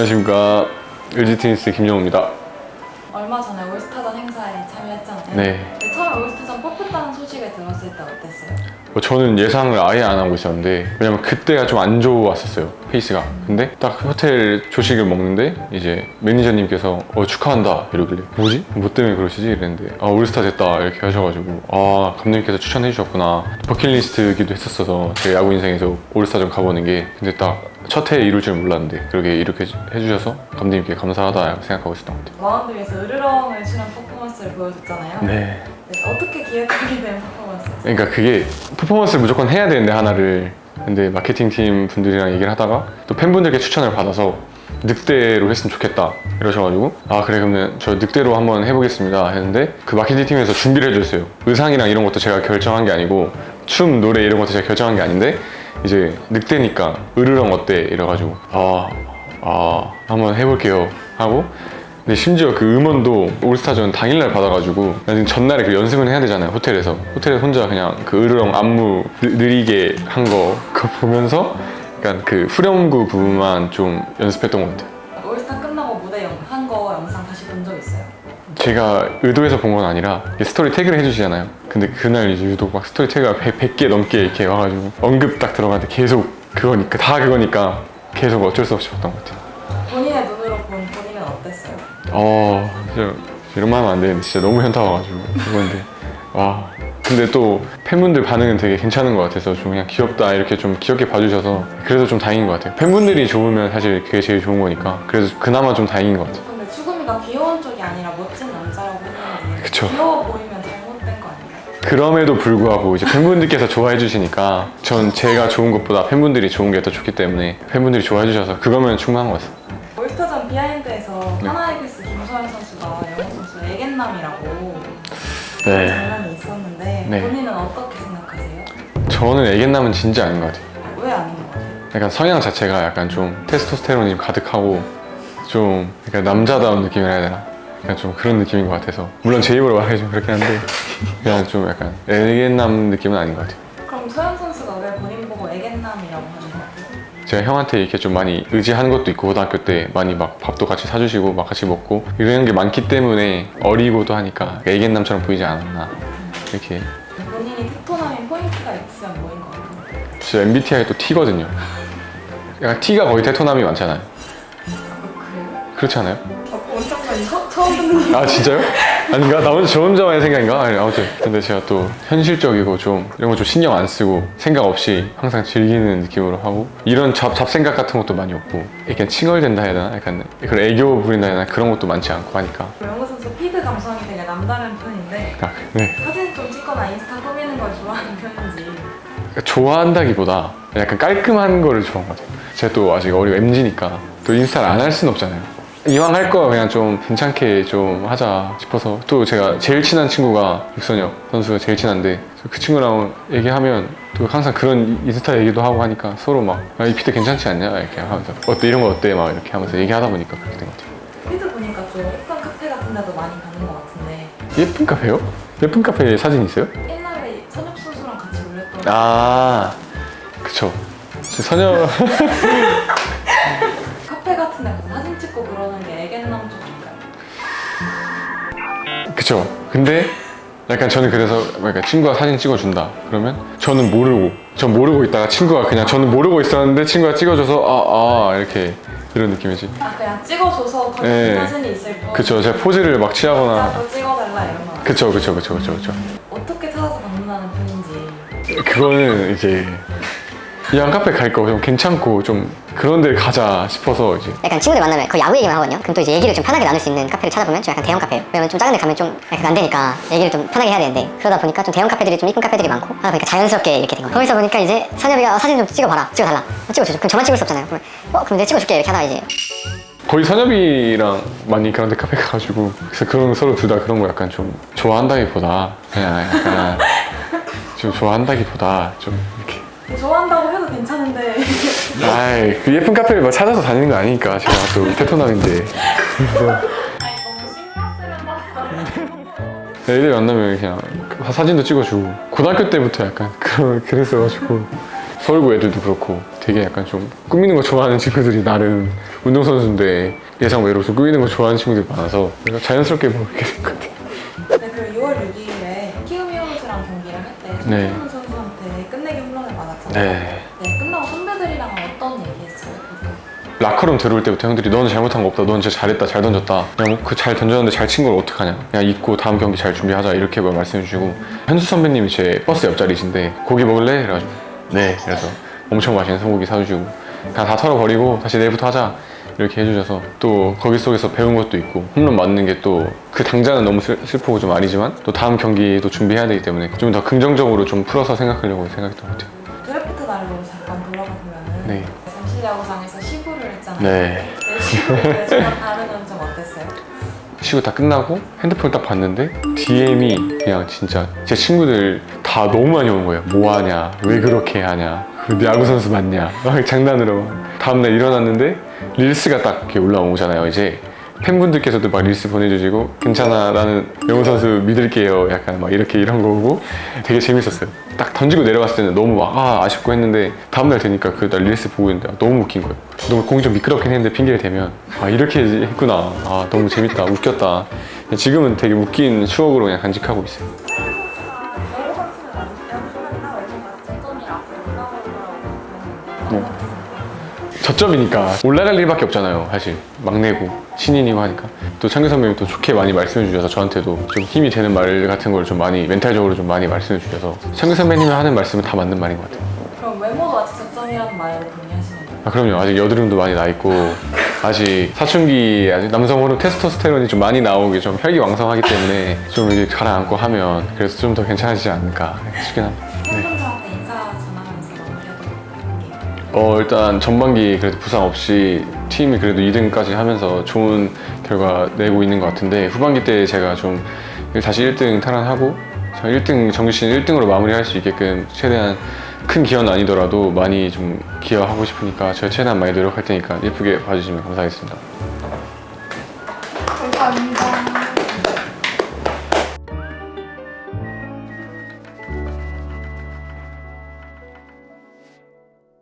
안녕하십니까 LG 테니스 김영우입니다. 얼마 전에 올스타전 행사에 참여했잖아요. 네. 처음에 올스타전 뽑혔다는 소식을 들었을 때 어땠어요? 뭐 저는 예상을 아예 안 하고 있었는데 왜냐면 그때가 좀 안 좋았었어요 페이스가. 근데 딱 호텔 조식을 먹는데 이제 매니저님께서 어 축하한다 이러길래 뭐지? 뭐 때문에 그러시지? 이랬는데 아 올스타 됐다 이렇게 하셔가지고 아 감독님께서 추천해 주셨구나 버킷리스트기도 했었어서 제 야구 인생에서 올스타전 가보는 게 근데 딱 첫 해에 이룰 줄 몰랐는데 그렇게 이렇게 해주셔서 감독님께 감사하다 생각하고 있었던 것 같아요. 마운드 위에서 으르렁을 치는 퍼포먼스를 보여줬잖아요. 네. 네, 어떻게 기획하게 된 퍼포먼스였어요? 그러니까 그게 퍼포먼스를 무조건 해야 되는데 하나를 근데 마케팅 팀 분들이랑 얘기를 하다가 또 팬분들께 추천을 받아서 늑대로 했으면 좋겠다 이러셔가지고 아 그래 그러면 저 늑대로 한번 해보겠습니다 했는데 그 마케팅 팀에서 준비를 해줬어요 의상이랑 이런 것도 제가 결정한 게 아니고 춤 노래 이런 것도 제가 결정한 게 아닌데 이제 늑대니까 으르렁 어때? 이래가지고 아, 아 한번 해볼게요. 하고 근데 심지어 그 음원도 올스타전 당일날 받아가지고 나는 전날에 그 연습을 해야 되잖아요 호텔에서. 호텔에 혼자 그냥 그 으르렁 안무 느- 느리게 한 거 그거 보면서 약간 그 후렴구 부분만 좀 연습했던 것 같아요. 올스타 끝나고 무대 한 거 영상 다시 본 적 있어요? 제가 의도해서 본 건 아니라 스토리 태그를 해주시잖아요 근데 그날 이제 유독 막 스토리 태그가 100, 개 넘게 이렇게 와가지고 언급 딱 들어가는데 계속 그거니까 다 그거니까 계속 어쩔 수 없이 봤던 것 같아요 본인의 눈으로 본 본인은 어땠어요? 어, 진짜 이런 말 하면 안 되는데 진짜 너무 현타 와가지고 그건데 와. 근데 또 팬분들 반응은 되게 괜찮은 것 같아서 좀 그냥 귀엽다 이렇게 좀 귀엽게 봐주셔서 그래서 좀 다행인 것 같아요. 팬분들이 좋으면 사실 그게 제일 좋은 거니까 그래서 그나마 좀 다행인 것 같아요. 근데 추구미가 귀여운 쪽이 아니라 멋진 남자라고 했는데 그쵸. 귀여워 보이면? 그럼에도 불구하고 이제 팬분들께서 좋아해 주시니까 전 제가 좋은 것보다 팬분들이 좋은 게 더 좋기 때문에 팬분들이 좋아해 주셔서 그거면 충분한 것 같아요. 올스타전 비하인드에서 네. 하나이글스 김소연 선수가 영호 선수 애견남이라고 네. 장난이 있었는데 네. 본인은 어떻게 생각하세요? 저는 애견남은 진짜 아닌 것 같아요. 왜 아닌 것 같아요? 약간 성향 자체가 약간 좀 테스토스테론이 좀 가득하고 좀 약간 남자다운 느낌을 해야 되나? 약간 좀 그런 느낌인 것 같아서 물론 제 입으로 말하기 좀 그렇긴 한데 그냥 좀 약간 애견남 느낌은 아닌 것 같아요. 그럼 소연 선수가 왜 본인 보고 애견남이라고 하는 것 같아요? 제가 형한테 이렇게 좀 많이 의지한 것도 있고 고등학교 때 많이 막 밥도 같이 사주시고 막 같이 먹고 이런 게 많기 때문에 어리고도 하니까 애견남처럼 보이지 않았나 이렇게 본인이 테토남인 포인트가 있으면 뭐인 것 같아요? 저 MBTI 또 T거든요. 약간 T가 거의 테토남이 많잖아요. 어, 그래요? 그렇지 않아요? 처, 처음 듣는 아 진짜요? 아닌가? 나 혼자 저 혼자만의 생각인가? 아니, 아무튼 근데 제가 또 현실적이고 좀 이런 거 좀 신경 안 쓰고 생각 없이 항상 즐기는 느낌으로 하고 이런 잡, 잡생각 같은 것도 많이 없고 약간 칭얼댄다 해야 되나? 약간 그런 애교 부린다 해야 되나? 그런 것도 많지 않고 하니까 영호 선수 피드 감성이 되게 남다른 편인데 아, 네. 사진 좀 찍거나 인스타 꾸미는 걸 좋아하는 편인지 그러니까 좋아한다기보다 약간 깔끔한 거를 좋아하는 것 같아요 제가 또 아직 어리고 MG니까 또 인스타를 안 할 수는 없잖아요 이왕 할 거 그냥 좀 괜찮게 좀 하자 싶어서. 또 제가 제일 친한 친구가 육선혁 선수가 제일 친한데 그 친구랑 얘기하면 또 항상 그런 인스타 얘기도 하고 하니까 서로 막 이 피드 괜찮지 않냐? 이렇게 하면서 어때? 이런 거 어때? 막 이렇게 하면서 얘기하다 보니까 그렇게 된 것 같아요. 피드 보니까 좀 예쁜 카페 같은 데도 많이 가는 것 같은데. 예쁜 카페요? 예쁜 카페 사진 있어요? 옛날에 선혁 선수랑 같이 올렸던 아 그쵸. 저 선혁 그쵸. 근데 약간 저는 그래서 그러니까 친구가 사진 찍어준다. 그러면 저는 모르고, 전 모르고 있다가 친구가 그냥 저는 모르고 있었는데 친구가 찍어줘서 아, 아, 이렇게 이런 느낌이지. 아 그냥 찍어줘서 더 네. 좋은 사진이 있을 뿐 그쵸. 제가 포즈를 막 취하거나. 나도 찍어달라 이런 거 그쵸, 그쵸, 그쵸, 그쵸, 그쵸. 어떻게 찾아서 방문하는 편인지 그거는 이제 이왕 카페 갈 거 좀 괜찮고 좀 그런 데 가자 싶어서 이제 약간 친구들 만나면 거의 야구 얘기만 하거든요. 그럼 또 이제 얘기를 좀 편하게 나눌 수 있는 카페를 찾아보면 좀 약간 대형 카페예요. 왜냐면 좀 작은 데 가면 좀 약간 안 되니까 얘기를 좀 편하게 해야 되는데 그러다 보니까 좀 대형 카페들이 좀 이쁜 카페들이 많고 하다 보니까 자연스럽게 이렇게 된 거예요. 거기서 보니까 이제 선엽이가 어, 사진 좀 찍어봐라. 찍어달라. 어, 찍어주죠. 그럼 저만 찍을 수 없잖아요. 그럼, 어, 그럼 내가 찍어줄게. 이렇게 하다가 이제 거의 선엽이랑 많이 그런 데 카페 가가지고 그래서 그런 거 서로 둘 다 그런 거 약간 좀 좋아한다기보다 그냥 약간 좀 좋아한다기보다 좀 이렇게 좋아한다고 해도 괜찮은데 아이 그 예쁜 카페를 막 찾아서 다니는 거 아니니까 제가 또 테토남인데 아니 너무 신경 쓰면서 애들 만나면 그냥 사진도 찍어주고 고등학교 때부터 약간 그랬어가지고 서울고 애들도 그렇고 되게 약간 좀 꾸미는 거 좋아하는 친구들이 나름 운동선수인데 예상 외로 좀 꾸미는 거 좋아하는 친구들이 많아서 그래서 자연스럽게 모르게 된 것 같아요. 네, 그리고 6월 6일에 키움 히어로즈랑 경기를 할때 네. 네. 네, 끝나고 선배들이랑은 어떤 얘기했어요? 라커룸 들어올 때부터 형들이 너는 잘못한 거 없다. 넌 진짜 잘했다. 잘 던졌다. 그냥 그 잘 던졌는데 잘 친 걸 어떡하냐. 그냥 잊고 다음 경기 잘 준비하자. 이렇게 뭐 말씀해 주시고 현수 선배님이 제 버스 옆자리신데 고기 먹을래? 그래가지고 네. 그래서 엄청 맛있는 소고기 사주시고 그냥 다 털어버리고 다시 내일부터 하자. 이렇게 해주셔서 또 거기 속에서 배운 것도 있고 홈런 맞는 게 또 그 당장은 너무 슬, 슬프고 좀 아니지만 또 다음 경기도 준비해야 되기 때문에 좀 더 긍정적으로 좀 풀어서 생각하려고 생각했던 것 같아요. 네. 네, 반응은 좀 어땠어요? 시구 다 끝나고 핸드폰을 딱 봤는데 DM이 그냥 진짜 제 친구들 다 너무 많이 온 거예요. 뭐 하냐? 왜 그렇게 하냐? 그 야구 선수 맞냐? 막 장난으로 다음날 일어났는데 릴스가 딱 이렇게 올라오잖아요. 이제 팬분들께서도 막 릴스 보내주시고 괜찮아 나는 영우 선수 믿을게요. 약간 막 이렇게 이런 거 오고 되게 재밌었어요. 딱 던지고 내려갔을 때는 너무 막 아, 아쉽고 했는데 다음날 되니까 그날 릴스 보고 있는데 너무 웃긴 거예요. 너무 공이 좀 미끄럽긴 했는데 핑계를 대면 아 이렇게 했구나. 아 너무 재밌다. 웃겼다. 지금은 되게 웃긴 추억으로 그냥 간직하고 있어요. 저점이니까. 올라갈 일밖에 없잖아요 사실. 막내고 신인이고 하니까. 또 창규 선배님이 또 좋게 많이 말씀해 주셔서 저한테도 좀 힘이 되는 말 같은 걸 좀 많이 멘탈적으로 좀 많이 말씀해 주셔서 창규 선배님이 하는 말씀은 다 맞는 말인 것 같아요. 그럼 외모도 아직 저점이라는 말을 동의하시는 거예요? 아 그럼요. 아직 여드름도 많이 나 있고 아직 사춘기 아직 남성 호르몬 테스토스테론이 좀 많이 나오기 좀 혈기왕성하기 때문에 좀 이게 가라앉고 하면 그래서 좀 더 괜찮아지지 않을까 싶긴 합니다 어 일단 전반기 그래도 부상 없이 팀이 그래도 2등까지 하면서 좋은 결과 내고 있는 것 같은데 후반기 때 제가 좀 다시 1등 탈환하고 1등 정규 시즌 1등으로 마무리할 수 있게끔 최대한 큰 기여는 아니더라도 많이 좀 기여하고 싶으니까 제가 최대한 많이 노력할 테니까 예쁘게 봐주시면 감사하겠습니다.